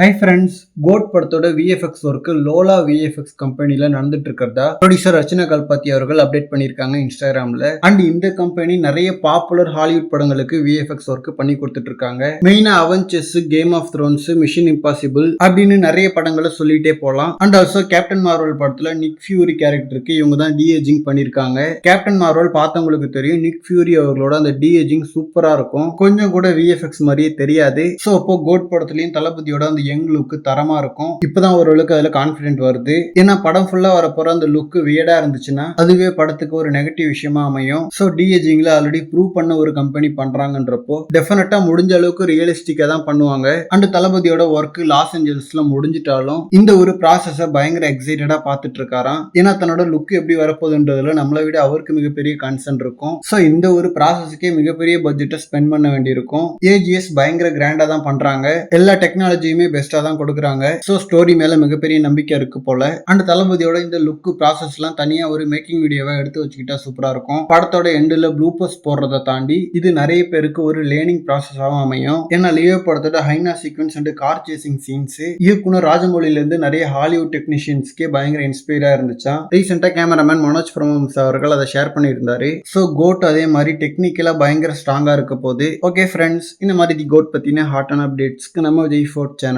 High friends GOAT படத்தோட VFX work Lola VFX கம்பெனியில் நடந்துட்டு இருக்கிறதா ப்ரொடியூசர் ரச்சனா கல்பாத்தி அவர்கள் அப்டேட் பண்ணியிருக்காங்க இன்ஸ்டாகிராம்ல அண்ட் இந்த கம்பெனி நிறைய பாப்புலர் ஹாலிவுட் படங்களுக்கு விஎஃப்எக்ஸ் ஒர்க் பண்ணி கொடுத்துட்டு இருக்காங்க மெயினா chess game of thrones mission impossible அப்படின்னு நிறைய படங்களை சொல்லிட்டே போலாம். அண்ட் ஆல்சோ கேப்டன் மார்வல் படத்துல நிக் ஃபியூரி கேரக்டருக்கு இவங்க தான் டிஏஜிங் பண்ணியிருக்காங்க கேப்டன் மார்வல் பார்த்தவங்களுக்கு தெரியும் நிக் ஃபியூரி அவர்களோட அந்த டிஏஜிங் சூப்பராக இருக்கும். கொஞ்சம் கூட விஎஃப்எக்ஸ் மாதிரியே தெரியாது. ஸோ அப்போ கோட் படத்துலையும் தளபதியோட அந்த யங் லுக்கு தரமா இருக்கும். இப்பதான் ஓரளவுக்கு அதுல கான்ஃபிடென்ட் வருது. ஏன்னா படம் ஃபுல்லா வரப்போற அந்த லுக்கு வியடா இருந்துச்சுன்னா அதுவே படத்துக்கு ஒரு நெகட்டிவ் விஷயமா அமையும். ஸோ டிஏஜிங்ல ஆல்ரெடி ப்ரூவ் பண்ண ஒரு கம்பெனி பண்றாங்கன்றப்போ டெஃபினட்டா முடிஞ்ச அளவுக்கு ரியலிஸ்டிக்கா தான் பண்ணுவாங்க. அண்ட் தளபதியோட ஒர்க் லாஸ் ஏஞ்சல்ஸ்ல முடிஞ்சிட்டாலும் இந்த ஒரு ப்ராசஸை பயங்கர எக்ஸைட்டடா பார்த்துட்டு இருக்காராம் ஏன்னா தன்னோட லுக் எப்படி வரப்போகுதுன்றதுல நம்மளை விட அவருக்கு மிகப்பெரிய கன்சர்ன் இருக்கும். ஸோ இந்த ஒரு ப்ராசஸ்க்கே மிகப்பெரிய பட்ஜெட்டை ஸ்பெண்ட் பண்ண வேண்டியிருக்கும். ஏஜிஎஸ் பயங்கர கிராண்டா தான் பண்றாங்க. எல்லா டெக்னாலஜியுமே பெஸ்டா தான் கொடுக்குறாங்க. ஸோ ஸ்டோரி மேல மிகப்பெரிய நம்பிக்கை இருக்கு போல. அண்ட் தளபதியோட இந்த லுக் ப்ராசஸ்லாம் தனியா ஒரு மேக்கிங் வீடியோவை எடுத்து வச்சுக்கிட்டா சூப்பரா இருக்கும். படத்தோட எண்டில் ப்ளூபர்ஸ் போடுறதை தாண்டி இது நிறைய பேருக்கு ஒரு லேர்னிங் ப்ராசஸாகவும் அமையும். ஏன்னா லியோ படத்தோட hyena sequence and car chasing scenes இயக்குனர் ராஜமௌலில இருந்து நிறைய ஹாலிவுட் டெக்னீஷியன்ஸ்க்கே பயங்கர இன்ஸ்பைரா இருந்துச்சா. ரீசெண்டா கேமராமேன் மனோஜ் பிரமம்ஸ் அவர்கள் அதை ஷேர் பண்ணியிருந்தாரு. ஸோ கோட் அதே மாதிரி டெக்னிக்கலா பயங்கர ஸ்ட்ராங்கா இருக்க போது ஓகே ஃப்ரெண்ட்ஸ் இந்த மாதிரி தி கோட் பத்தின அண்ட் அப்டேட்ஸ்க்கு நம்ம விஜய் ஃபோர்ட் சேனல்